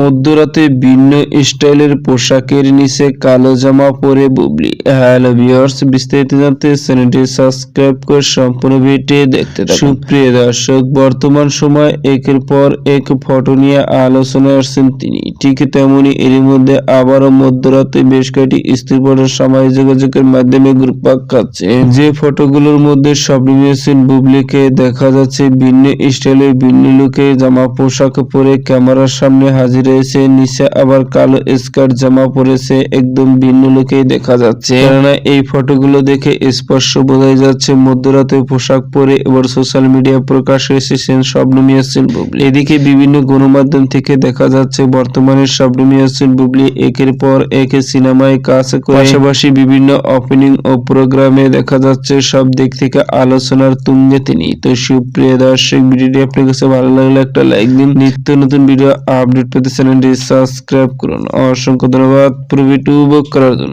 মধ্যরাতে ভিন্ন স্টাইলের পোশাকের নিচে কালো জামা পরে বুবলি। হ্যালো ভিউয়ার্স, বিস্তারিত জানতে চ্যানেলটি সাবস্ক্রাইব করে সম্পূর্ণ ভিডিও দেখতে থাকুন। সুপ্রিয় দর্শক, বর্তমান সময় একের পর এক ফটো নিয়ে আলোচনায় আসছেন তিনি। ঠিক তেমনি এর মধ্যে আবারও মধ্যরাতে বেশ কয়েকটি স্ত্রী ফটো সামাজিক যোগাযোগের মাধ্যমে ঘুরপাক খাচ্ছে যে ফটোগুলোর মধ্যে স্বপ্ন মিয়াসিন বুবলিকে দেখা যাচ্ছে ভিন্ন স্টাইলের, ভিন্ন লুকে জামা পোশাক পরে ক্যামেরার সামনে হাজির হয়েছে নিচে আবার কালো স্কার্ট, জামা পরেছে, একদম ভিন্ন লুকেই দেখা যাচ্ছে। কেননা এই ফটোগুলো দেখে স্পষ্ট বোঝাই যাচ্ছে, মধ্যরাতে পোশাক পরে এবার সোশ্যাল মিডিয়া প্রকাশ এসেছেন স্বপ্ন মিয়াসিন বুবলি। এদিকে বিভিন্ন গণমাধ্যম থেকে দেখা যাচ্ছে, বর্তমানে স্বপ্ন মিয়াসিন বুবলি একের পর এক সিনেমায় কাজ করে। পাশাপাশি বিভিন্ন ওপেনিং ও প্রোগ্রামে দেখা যাচ্ছে, সব দিক থেকে আলোচনার তুঙ্গে তিনি। তো সুপ্রিয় দর্শক, ভিডিওটি আপনার কাছে ভালো লাগলে একটা লাইক দিন। নিত্য নতুন ভিডিও আপডেট পেতে চ্যানেলটি সাবস্ক্রাইব করুন। অসংখ্য ধন্যবাদ। পুরো ভিডিও উপভোগ করার জন্য।